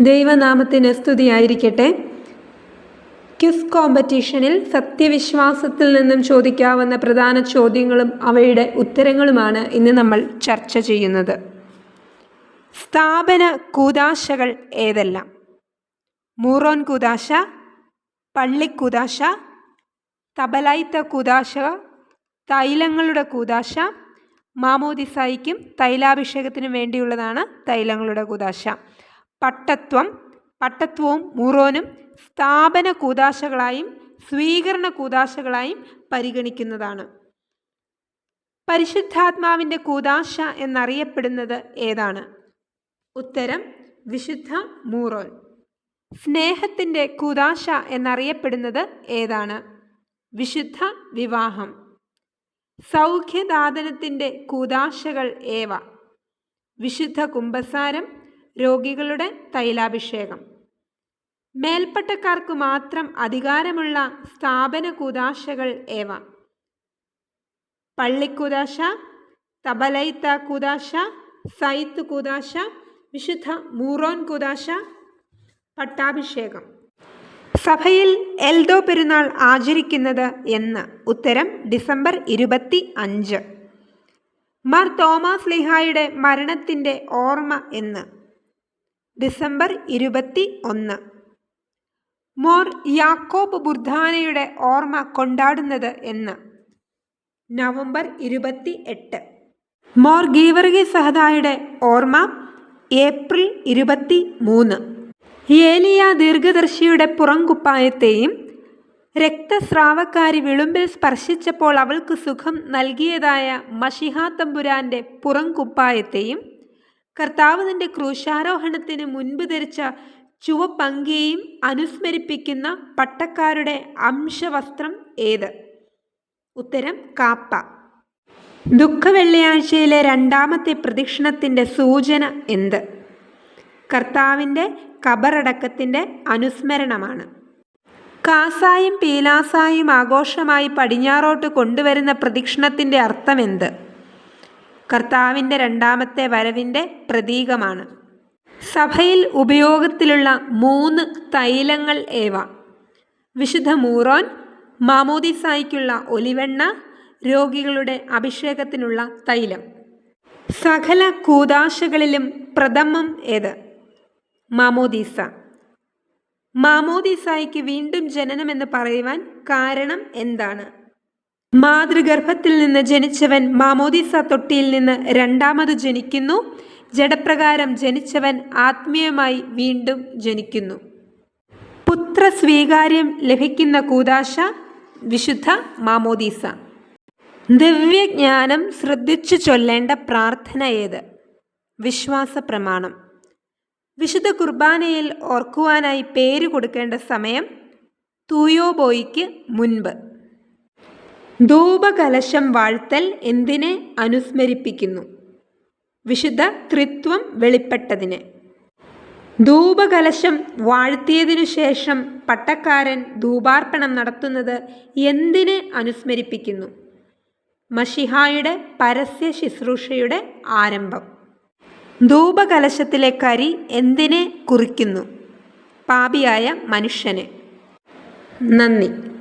ദൈവനാമത്തിന് സ്തുതിയായിരിക്കട്ടെ. ക്വിസ് കോമ്പറ്റീഷനിൽ സത്യവിശ്വാസത്തിൽ നിന്നും ചോദിക്കാവുന്ന പ്രധാന ചോദ്യങ്ങളും അവയുടെ ഉത്തരങ്ങളുമാണ് ഇന്ന് നമ്മൾ ചർച്ച ചെയ്യുന്നത്. സ്ഥാപന കൂതാശകൾ ഏതെല്ലാം? മൂറോൻ കൂതാശ പള്ളിക്കൂതാശ തബലായിത്ത കൂതാശ തൈലങ്ങളുടെ കൂതാശ മാമോദിസായിക്കും തൈലാഭിഷേകത്തിനും വേണ്ടിയുള്ളതാണ് തൈലങ്ങളുടെ കൂതാശ പട്ടത്വം പട്ടത്വവും മുറോനും സ്ഥാപന കൂതാശകളായും സ്വീകരണ കൂതാശകളായും പരിഗണിക്കുന്നതാണ്. പരിശുദ്ധാത്മാവിന്റെ കൂതാശ എന്നറിയപ്പെടുന്നത് ഏതാണ്? ഉത്തരം വിശുദ്ധ മൂറോൻ സ്നേഹത്തിന്റെ കൂതാശ എന്നറിയപ്പെടുന്നത് ഏതാണ്? വിശുദ്ധ വിവാഹം. സൗഖ്യദാതനത്തിന്റെ കൂതാശകൾ ഏവ? വിശുദ്ധ കുംഭസാരം രോഗികളുടെ തൈലാഭിഷേകം. മേൽപ്പട്ടക്കാർക്ക് മാത്രം അധികാരമുള്ള സ്ഥാപന കൂതാശകൾ ഏവ? പള്ളിക്കൂതാശ തബലൈത്ത കൂതാശ സൈത്ത് കൂതാശ വിശുദ്ധ മൂറോൻ കൂതാശ പട്ടാഭിഷേകം. സഭയിൽ എൽദോ പെരുന്നാൾ ആചരിക്കുന്നത് എന്ന് ഉത്തരം ഡിസംബർ ഇരുപത്തി അഞ്ച് മാർ തോമസ് ലിഹായുടെ മരണത്തിന്റെ ഓർമ്മ എന്ന് ഡിസംബർ ഇരുപത്തി ഒന്ന്. മോർ യാക്കോബ് ബുർധാനയുടെ ഓർമ്മ കൊണ്ടാടുന്നത് എന്ന്. നവംബർ ഇരുപത്തി എട്ട്. മോർ ഗീവർഗി സഹദായുടെ ഓർമ്മ ഏപ്രിൽ ഇരുപത്തി മൂന്ന്. ഏലിയ ദീർഘദർശിയുടെ പുറംകുപ്പായത്തെയും രക്തസ്രാവക്കാരി വിളുമ്പിൽ സ്പർശിച്ചപ്പോൾ അവൾക്ക് സുഖം നൽകിയതായ മഷിഹാ തമ്പുരാന്റെ പുറംകുപ്പായത്തെയും കർത്താവ് തന്റെ ക്രൂശാരോഹണത്തിന് മുൻപ് ധരിച്ച ചുവപ്പങ്കിയെയും അനുസ്മരിപ്പിക്കുന്ന പട്ടക്കാരുടെ അംശവസ്ത്രം ഏത്? ഉത്തരം കാപ്പ. ദുഃഖവെള്ളിയാഴ്ചയിലെ രണ്ടാമത്തെ പ്രദക്ഷിണത്തിന്റെ സൂചന എന്ത്? കർത്താവിന്റെ കബറടക്കത്തിന്റെ അനുസ്മരണമാണ്. കാസായും പീലാസായും ആഘോഷമായി പടിഞ്ഞാറോട്ട് കൊണ്ടുവരുന്ന പ്രദക്ഷിണത്തിന്റെ അർത്ഥമെന്ത് കർത്താവിന്റെ രണ്ടാമത്തെ വരവിന്റെ പ്രതീകമാണ്. സഭയിൽ ഉപയോഗത്തിലുള്ള മൂന്ന് തൈലങ്ങൾ ഏവ? വിശുദ്ധ മൂറോൻ മാമോദിസായിക്കുള്ള ഒലിവെണ്ണ രോഗികളുടെ അഭിഷേകത്തിനുള്ള തൈലം. സകല കൂതാശകളിലും പ്രഥമം ഏത്? മാമോദീസ. മാമോദീസായിക്ക് വീണ്ടും ജനനമെന്ന് പറയുവാൻ കാരണം എന്താണ്? മാതൃഗർഭത്തിൽ നിന്ന് ജനിച്ചവൻ മാമോദിസ തൊട്ടിയിൽ നിന്ന് രണ്ടാമത് ജനിക്കുന്നു. ജഡപ്രകാരം ജനിച്ചവൻ ആത്മീയമായി വീണ്ടും ജനിക്കുന്നു. പുത്ര സ്വീകാര്യം ലഭിക്കുന്ന കൂതാശ വിശുദ്ധ മാമോദീസ. ദിവ്യജ്ഞാനം ശ്രദ്ധിച്ചു ചൊല്ലേണ്ട പ്രാർത്ഥന ഏത്? വിശ്വാസ പ്രമാണം വിശുദ്ധ കുർബാനയിൽ ഓർക്കുവാനായി പേര് കൊടുക്കേണ്ട സമയം തൂയോബോയിക്ക് മുൻപ്. ധൂപകലശം വാഴ്ത്തൽ എന്തിനെ അനുസ്മരിപ്പിക്കുന്നു? വിശുദ്ധ ത്രിത്വം വെളിപ്പെട്ടതിനെ. ധൂപകലശം വാഴ്ത്തിയതിനു ശേഷം പട്ടക്കാരൻ ധൂപാർപ്പണം നടത്തുന്നത് എന്തിനെ അനുസ്മരിപ്പിക്കുന്നു? മഷിഹായുടെ പരസ്യ ശുശ്രൂഷയുടെ ആരംഭം. ധൂപകലശത്തിലെ കരി എന്തിനെ കുറിക്കുന്നു? പാപിയായ മനുഷ്യനെ. നന്ദി.